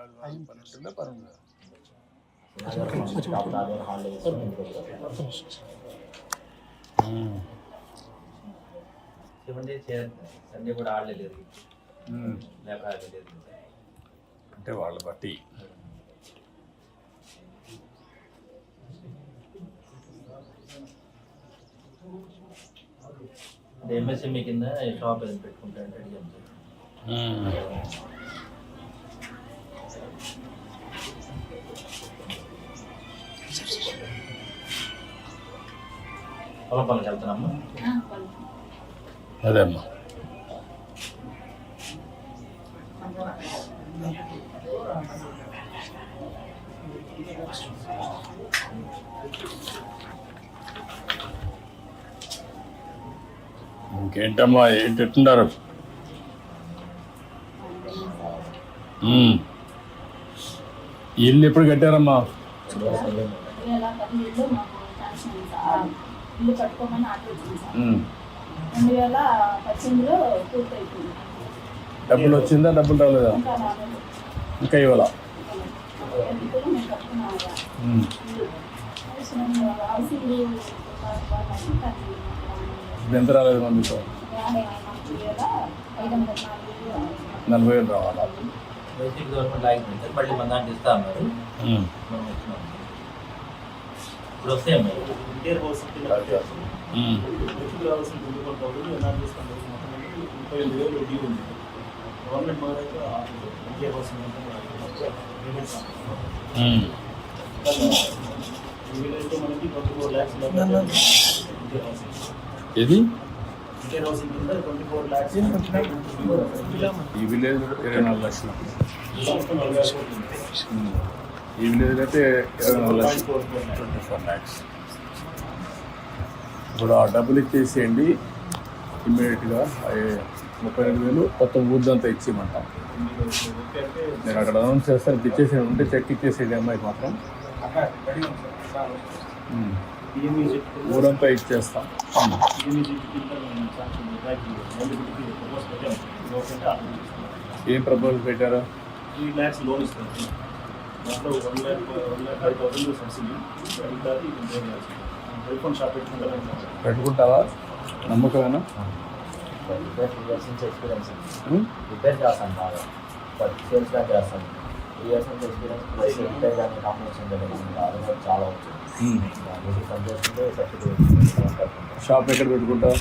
పన్నెండు పన్నెండు అప్పుడు ఆదివారం హాలిడే తీసుకొని ఇంటికి వచ్చారు. సెవెన్ డేస్ చేయాలి సండే కూడా ఆడలేదు అంటే వాళ్ళ బట్టి అంటే ఎంఎస్ఎంఈ కింద షాప్ ఏదైనా పెట్టుకుంటారంటే అడిగాను సార్ పొలం పనికి వెళ్తున్నామ్మా అదే అమ్మా. ఇంకేంటమ్మా ఏంటి ఎట్టున్నారు ఇల్లు ఎప్పుడు కట్టారమ్మా? ఇల్లు కట్టుకోమని ఆర్డర్ సార్. రెండు వేల పద్దెనిమిదిలో పూర్తయిపోయింది. డబ్బులు వచ్చిందా? డబ్బులు రాలేదా? ఇంకా రాలేదు. ఇంకా ఇవ్వాల? మేము. ఇల్లు ఇప్పుడు ఎంత రాలేదు మా మీకు? యాభై నాలుగు వేల ఐదు వందల నాలుగు నలభై వేలు రావాలా? బేసిక్ గవర్నమెంట్ ఆగిపోయింది సార్ మళ్ళీ మన దాంట్లో ఇస్తా అన్నారు ఇప్పుడు వస్తాయమ్మా ఇంటీరియర్ హౌస్ కింద కట్టారు. ఉమ్. వ్యక్తికి రావాల్సిన తొమ్మిది కోట్ల డబ్బులు ఎన్ఆర్ తీసుకుంటారు మొత్తం కలిపి ముప్పై ఎనిమిది వేలు డ్యూ ఉంది గవర్నమెంట్ మారైతే ఇంటీరియర్ హౌస్ పేమెంట్స్ ఉమ్. ఈ విలేజ్లో మనకి twenty four lakhs interior house house lakhs ఈ విలేజ్ ఇరవై నాలుగు లక్షలు. ఈ విలేజ్ అయితే ఇరవై నాలుగు లక్షలు. ట్వంటీ ఫోర్ ల్యాక్స్ ఇప్పుడు ఆ డబ్బులు ఇచ్చేసేయండి ఇమ్మీడియట్గా ముప్పై రెండు వేలు కొత్త ఊర్దంతా ఇచ్చేయమంటాం నేను అక్కడ అనౌన్స్ చేస్తాను ఇచ్చేసేయండి ఉంటే చెక్ ఇచ్చేసేది అమ్మాయికి మాత్రం ఊరంతా ఇచ్చేస్తాం ఏం ప్రపోజల్ పెట్టారు త్రీ ల్యాక్స్ లోన్ ఇస్తారు దాంట్లో one lakh one lakh five thousand subsidy మిగతా టెలిఫోన్ షాప్ పెట్టుకుంటావా? నమ్మకమేనా? రిపేర్ టూ ఇయర్స్ నుంచి ఎక్స్పీరియన్స్? రిపేర్ చేస్తాను బాగా. బట్ సేల్స్ కానీ చేస్తాను. త్రీ ఇయర్స్ నుంచి ఎక్స్పీరియన్స్ ప్లస్ రిపేర్ కానీ కాంబినేషన్ జరిగింది అది కూడా చాలా షాప్ ఎక్కడ పెట్టుకుంటావు?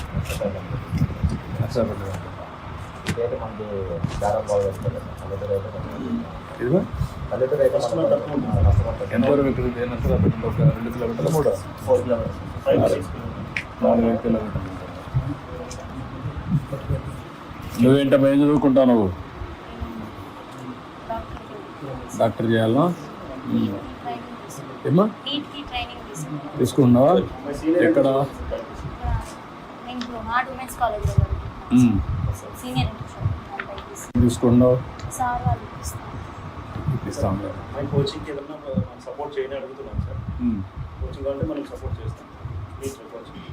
మనకి బాగా వస్తుంది. పల్లెటూరు అయితే ఒక రెండు కిలోమీటర్లు మూడు ఫోర్ కిలోమీటర్స్ ఫైవ్ సిక్స్ నాలుగు కిలోమీటర్లు నువ్వేంటమ్మా ఏం చదువుకుంటావు నువ్వు డాక్టర్. ఏమ్మా ట్రైనింగ్ తీసుకున్నాను తీసుకున్నావా ఎక్కడ తీసుకున్నావు ఇప్పిస్తాం. మన కోచింగ్కి ఏదన్నా మనం సపోర్ట్ చేయని అడుగుతున్నాం సార్. కోచింగ్ కావాలంటే మనం సపోర్ట్ చేస్తాం. కోచింగ్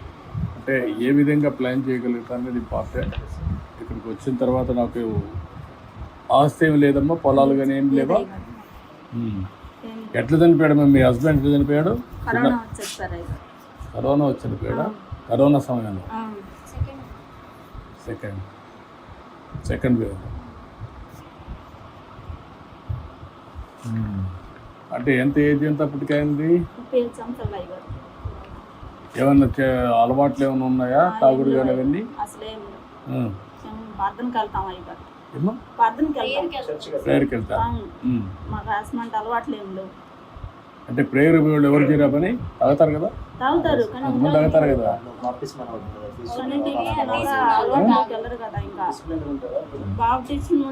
అంటే ఏ విధంగా ప్లాన్ చేయగలుగుతా అనేది ఇంపార్టెంట్ ఇక్కడికి వచ్చిన తర్వాత నాకు ఆస్తి ఏమి లేదమ్మా పొలాలు కానీ ఏం లేవా. ఎట్లా చనిపోయాడు మీ హస్బెండ్ ఎట్లా చనిపోయాడు? కరోనా వచ్చి చనిపోయాడా కరోనా సమయంలో. సెకండ్ సెకండ్ సెకండ్ వేవ్ అంటే ఎంత ఏజ్ ఎంత అప్పటికైంది? ఏమన్నా అలవాట్లు ఏమైనా ఉన్నాయా? తాగుడు కానీ అవన్నీ? ప్రార్థనకి వెళ్తాం ప్రేయర్కి వెళ్తాం. మాకు రాసమంటే అలవాట్లు ఏం లేవు. అంటే ప్రేయర్ వాళ్ళు ఎవరు చేయరా పని? తాగుతారు కదా? కొంతమంది తాగుతారు కదా?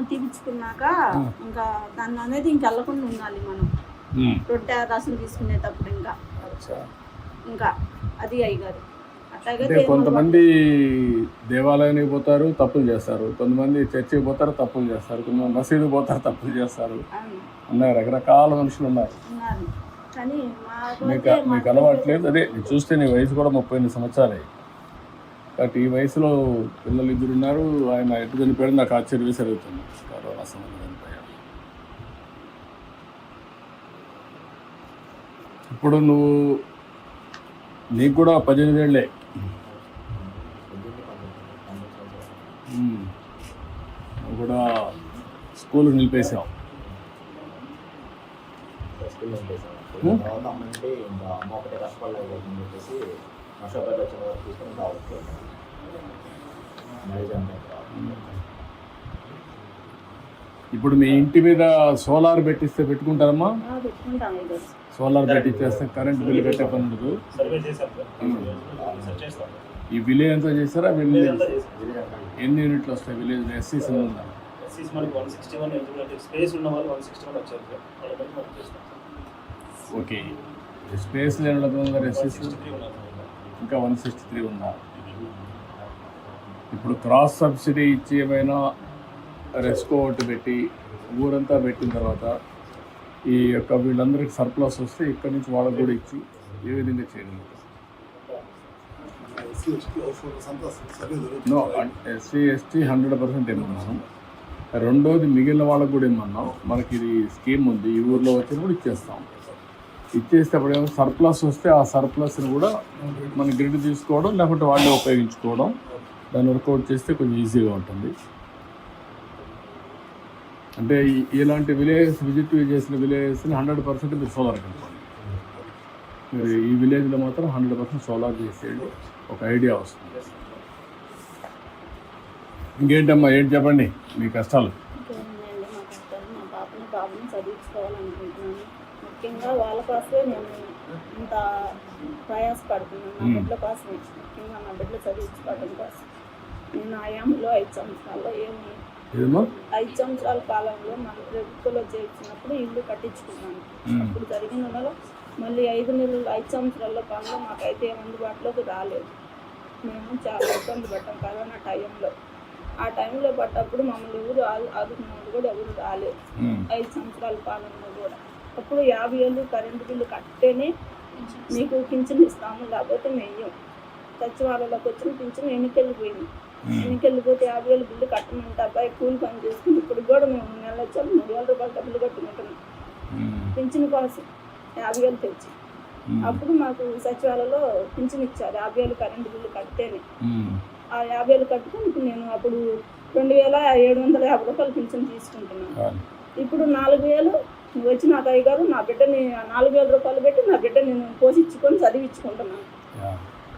తీపించుకున్నాక ఇంకా. దాన్ని అనేది ఇంక వెళ్ళకుండా ఉండాలి మనం. ఉమ్. రొట్టె రసం తీసుకునేటప్పుడు ఇంకా. ఇంకా అది అయ్యారు అంటే కొంతమంది దేవాలయానికి పోతారు తప్పులు చేస్తారు. కొంతమంది చర్చికి పోతారు తప్పులు చేస్తారు. కొంతమంది మసీదు పోతారు తప్పులు చేస్తారు. ఉన్నాయి రకరకాల మనుషులు ఉన్నారు. ఉన్నారు. కానీ మాకు మీకు అలవాట్లేదు? అదే నేను చూస్తే నీ వయసు కూడా ముప్పై ఎనిమిది సంవత్సరాలే. కాబట్టి ఈ వయసులో పిల్లలు ఇద్దరు ఉన్నారు ఆయన ఎటు చనిపోయాడు నాకు ఆశ్చర్య జరుగుతుంది కరోనా సమయంలో చనిపోయాడు ఇప్పుడు నువ్వు నీకు కూడా పద్దెనిమిది ఏళ్ళే. నువ్వు కూడా స్కూల్ నిలిపేసావు స్కూల్లో ఉండేసాను Hmm? చెప్పేసి అంటే ఇప్పుడు మీ ఇంటి మీద సోలార్ పెట్టిస్తే పెట్టుకుంటారమ్మా? ఆ, పెట్టుకుంటాం ఇది సోలార్ పెట్టించేస్తే కరెంట్ బిల్లు కట్టే పని ఉండదు. Hmm. ఈ విలేజ్ అంతా చేస్తారా? విలేజ్ ఎన్ని యూనిట్లు వస్తాయి విలేజ్? ఎస్సీస్ ఉందా ఎస్సీస్ మనకి one sixty one eligibility space ఉన్న వాళ్ళు వన్ సిక్స్టీ వన్ వచ్చారు సార్ వాళ్ళ బట్టి మనం చేస్తాం ఓకే స్పేస్ లేని వాళ్ళందరూ ఇంకా వన్ సిక్స్టీ త్రీ ఉందా? ఇప్పుడు క్రాస్ సబ్సిడీ ఇచ్చి ఏమైనా రెస్కో ఒకటి పెట్టి ఊరంతా పెట్టిన తర్వాత ఈ యొక్క వీళ్ళందరికీ సర్ప్లస్ వస్తే ఇక్కడి నుంచి వాళ్ళకి కూడా ఇచ్చి ఏ విధంగా చేయండి? No SC ST hundred percent ఏమన్నాను రెండోది మిగిలిన వాళ్ళకు కూడా ఏమన్నాం? మనకి ఇది స్కీమ్ ఉంది. ఈ ఊర్లో వచ్చినప్పుడు ఇచ్చేస్తాం. ఇచ్చేస్తే అప్పుడు సర్ప్లస్ వస్తే ఆ సర్ప్లస్ని కూడా మన గ్రిడ్ తీసుకోవడం లేకుంటే వాళ్ళే ఉపయోగించుకోవడం దాన్ని వర్కౌట్ చేస్తే కొంచెం ఈజీగా ఉంటుంది. అంటే ఇలాంటి విలేజెస్ విజిట్ చేసిన విలేజెస్ని హండ్రెడ్ పర్సెంట్ మీరు సోలార్ కనుకోండి మీరు ఈ విలేజ్లో మాత్రం హండ్రెడ్ పర్సెంట్ సోలార్ చేసేయండి. ఒక ఐడియా వస్తుంది. ఇంకేంటమ్మా ఏంటి చెప్పండి? మీ కష్టాలు? చదివించుకోవాలనుకుంటున్నాను. ముఖ్యంగా వాళ్ళ కోసమే నేను ఇంత ప్రయాసపడుతున్నాను నా. బిడ్డల కోసమే. ముఖ్యంగా నా బిడ్డలు చదివించుకోవడం కోసం. నేను ఆయాంలో ఐదు సంవత్సరాల్లో ఏమి ఐదు సంవత్సరాల కాలంలో మన ప్రభుత్వంలో చేర్చినప్పుడు ఇల్లు కట్టించుకున్నాను. అప్పుడు జరిగిన మళ్ళీ ఐదు నెలలు ఐదు సంవత్సరాల పనులు మాకైతే అందుబాటులోకి రాలేదు. మేము చాలా ఇబ్బంది పడ్డాం కరోనా టైంలో. ఆ టైంలో పడ్డప్పుడు మమ్మల్ని ఎవరు ఆదు ఆదుకున్నది కూడా ఎవరు రాలేదు. ఐదు సంవత్సరాల పాలనలో కూడా. అప్పుడు యాభై ఏళ్ళు కరెంటు బిల్లు కట్టేనే మీకు పింఛన్ ఇస్తాము లేకపోతే మెయ్యం సచివాలయంలోకి వచ్చిన పింఛన్ ఎన్నికెళ్ళిపోయింది మ్మ్. ఎన్నికెళ్ళిపోతే యాభై వేలు బిల్లు కట్టమంటే అబ్బాయి కూలి పని చేసుకుని ఇప్పుడు కూడా మేము నెల వచ్చాము మూడు వేల రూపాయలు డబ్బులు కట్టుకుంటున్నాం మ్మ్. పింఛన్ కోసం యాభై వేలు తెచ్చి మ్మ్. అప్పుడు మాకు సచివాలయంలో పింఛన్ ఇచ్చారు యాభై వేలు కరెంటు బిల్లు కడితేనే మ్మ్. ఆ యాభై వేలు కట్టుకుని నేను అప్పుడు రెండు వేల ఏడు వందల యాభై రూపాయలు పింఛన్ తీసుకుంటున్నాను. ఇప్పుడు నాలుగు వేలు వచ్చి నాకు అయ్యగారు నా బిడ్డని నాలుగు వేల రూపాయలు పెట్టి నా బిడ్డ నేను పోషించుకొని చదివించుకుంటున్నాను.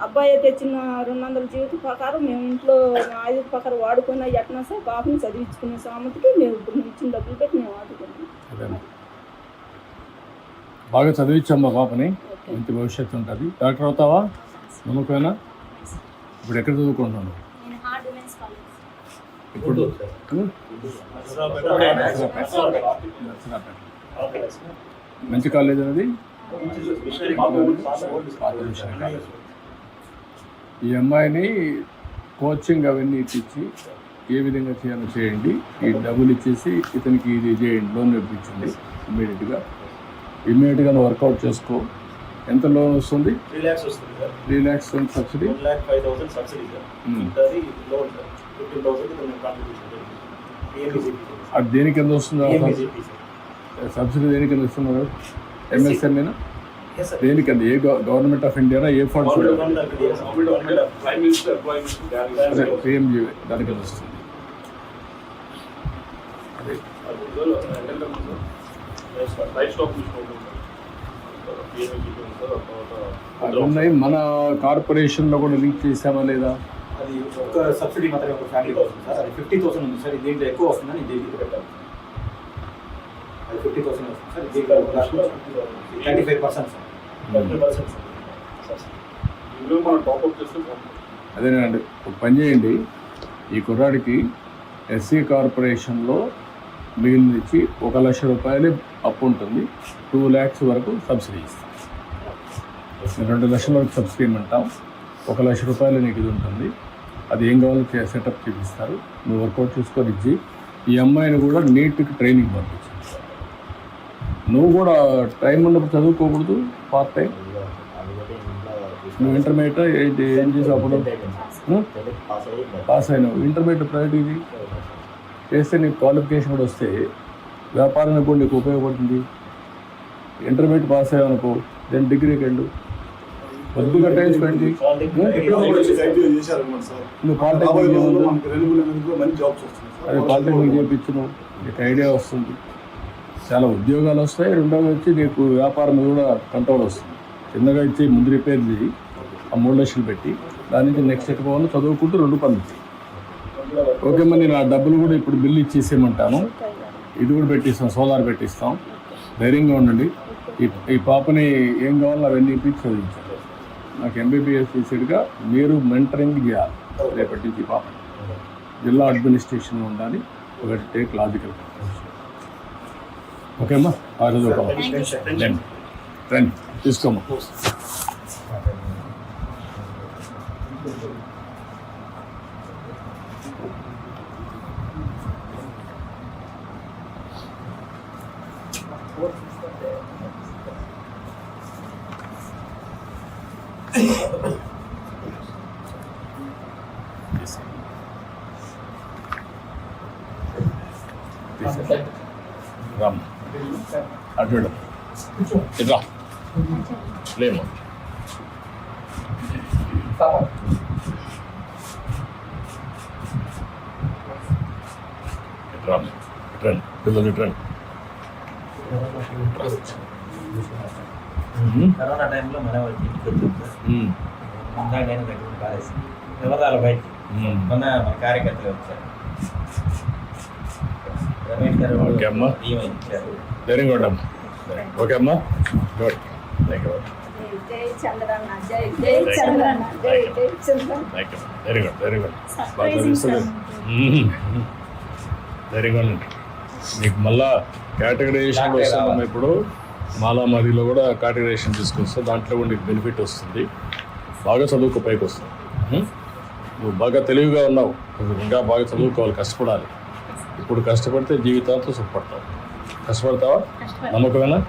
అబ్బాయి తెచ్చిన రెండు వందల జీవిత ప్రకారం మేము ఇంట్లో మా ఐదు ప్రకారం వాడుకున్న ఎట్నా సార్ పాపని చదివించుకునే సామతికి నేను ఇప్పుడు ఇచ్చిన డబ్బులు పెట్టి నేను వాడుకున్నాను అదేమ్మా. బాగా చదివించమ్మా పాపని ఓకే. మంచి భవిష్యత్తు ఉంటుంది. డాక్టర్ అవుతావా? నమ్మకమేనా? ఇప్పుడు ఎక్కడ చదువుకుంటున్నాను నేను హార్ట్ ఉమెన్స్ కాలేజ్ ఇప్పుడు? మంచి కాలేజ్ అనేది ఈ అమ్మాయిని కోచింగ్ అవన్నీ ఇప్పించి ఏ విధంగా చేయాలో చేయండి. ఈ డబ్బులు ఇచ్చేసి ఇతనికి ఇది చేయండి. లోన్ ఇప్పించండి ఇమ్మీడియట్గా. ఇమ్మీడియట్గా వర్కౌట్ చేసుకో. ఎంత లోన్ వస్తుంది? త్రీ ల్యాక్స్ వస్తుంది sir. Three lakhs subsidy? Subsidy fifteen thousand మేము కాంట్రిబ్యూషన్ అది దేని కింద వస్తుంది? సబ్సిడీ దేని కింద ఇస్తున్నారు ఎస్ సార్ దేని కింద? ఏ గవర్నమెంట్ ఆఫ్ ఇండియానా? ఏ ఫండ్స్ పిఎంజీ దాని కింద వస్తుంది. అవి ఉన్నాయి. మన కార్పొరేషన్లో కూడా లింక్ చేసామా లేదా? అది ఒక సబ్సిడీ మాత్రమే ఒక ఫ్యామిలీకి వస్తుంది సార్. అది ఫిఫ్టీ థౌసండ్ ఉంది సార్. దీంట్లో ఎక్కువ వస్తుందని దీనికి పెట్టాను. అది ఫిఫ్టీ థౌసండ్ వస్తుంది సార్. దీంట్లో thirty five percent sir thirty percent sir ఇందులో మనం టాప్అప్ చేస్తే అదేనండి ఒక పని చేయండి. ఈ కుర్రాడికి ఎస్సీ కార్పొరేషన్లో మిగిలిన ఇచ్చి ఒక లక్ష రూపాయలు అప్పు ఉంటుంది. టూ ల్యాక్స్ వరకు సబ్సిడీ ఇస్తాం. రెండు లక్షల వరకు సబ్సిడీ ఇమ్మంటాం ఒక లక్ష రూపాయలు నీకు ఇది ఉంటుంది. అది ఏం కావాలో చే- సెటప్ చేపిస్తారు. నువ్వు వర్కౌట్ చేసుకొని ఇచ్చి ఈ అమ్మాయిని కూడా నీట్కి ట్రైనింగ్ పంపించు. నువ్వు కూడా టైం ఉన్నప్పుడు చదువుకోకూడదు పార్ట్ టైం నువ్వు ఇంటర్మీడియట్ ఏంటి ఏం చేసావు అప్పుడు? పాస్ అయినావు. ఇంటర్మీడియట్ ప్రైవేట్ ఇది. చేస్తే నీకు క్వాలిఫికేషన్ కూడా వస్తే వ్యాపారానికి కూడా నీకు ఉపయోగపడుతుంది. ఇంటర్మీడియట్ పాస్ అయ్యావు అనుకో దెన్ డిగ్రీకి వెళ్ళు. కొద్దిగా టైం స్పెండ్ నువ్వు పాలిటెక్నిక్ పాలిటెక్నిక్ నీకు ఐడియా వస్తుంది. చాలా ఉద్యోగాలు వస్తాయి. రెండోది వచ్చి నీకు వ్యాపారం కూడా కంట్రోల్ వస్తుంది. చిన్నగా ఇచ్చి ముందు రిపేర్ చేయి. ఆ మూడు లక్షలు పెట్టి దాని నుంచి నెక్స్ట్ ఎట్ పోవాలి చదువుకుంటూ రెండు పనులు ఓకే మరి నేను ఆ డబ్బులు కూడా ఇప్పుడు బిల్లు ఇచ్చేసేయమంటాను. ఇది కూడా పెట్టిస్తాం. సోలార్ పెట్టిస్తాం. ధైర్యంగా ఉండండి. ఈ ఈ పాపని ఏం కావాలో అవన్నీ ఇప్పించి చదివించాలి నాకు ఎంబీబీఎస్ చేసేట్టుగా మీరు మెంటరింగ్ చేయాలి. రేపటి నుంచి ఈ పాపని జిల్లా అడ్మినిస్ట్రేషన్ ఉండాలి. ఒకటి టేక్ లాజికల్ ఓకే అమ్మా? ఆ రోజు ఒక రండి. రండి. తీసుకోమ్మా. రామ్ అటు ఇట్లా లేము ఇటు రామ్ రండి. పిల్లలు ఇటు రండి. కరోనా టైంలో మన వాళ్ళకి ఇంటికి వచ్చాం సార్ మ్మ్. ముందా నేను దగ్గర కాలేసి వివరాలు బయటికి మ్మ్. మొన్న మన కార్యకర్తలు వచ్చారు. రమేష్ గారు ఓకే అమ్మా. ఇచ్చారు. ధైర్యంగా ఉండమ్మా ఓకే అమ్మా. Good thank you very good very good ధైర్యంగా ఉండండి నీకు మళ్ళా కేటగరైజేషన్ వస్తున్నాం ఇప్పుడు. మాలామాదిలో కూడా కేటగరైజేషన్ తీసుకొస్తే దాంట్లో కూడా నీకు బెనిఫిట్ వస్తుంది. బాగా చదువుకో పైకి వస్తుంది హ్మ్? నువ్వు బాగా తెలివిగా ఉన్నావు. ఇంకా బాగా చదువుకోవాలి కష్టపడాలి. ఇప్పుడు కష్టపడితే జీవితాంతం సుఖపడతావు. కష్టపడతావా? నమ్మకమేనా?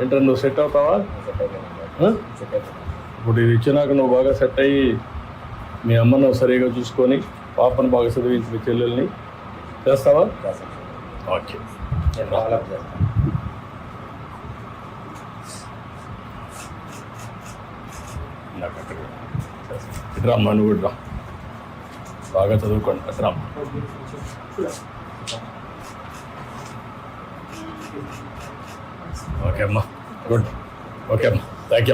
ఏంటంటే నువ్వు సెట్ అవుతావా? ఇప్పుడు ఇది ఇచ్చినాక నువ్వు బాగా సెట్ అయ్యి మీ అమ్మను సరిగా చూసుకొని పాపను బాగా చదివించి మీ చెల్లెల్ని చేస్తావా? ఓకే నేను డెవలప్ చేస్తాను నాకు అక్కడ ఇటు రామ్మా కూడా రా. బాగా చదువుకోండి అటు ఓకే అమ్మా గుడ్. ఓకే అమ్మా థ్యాంక్ యూ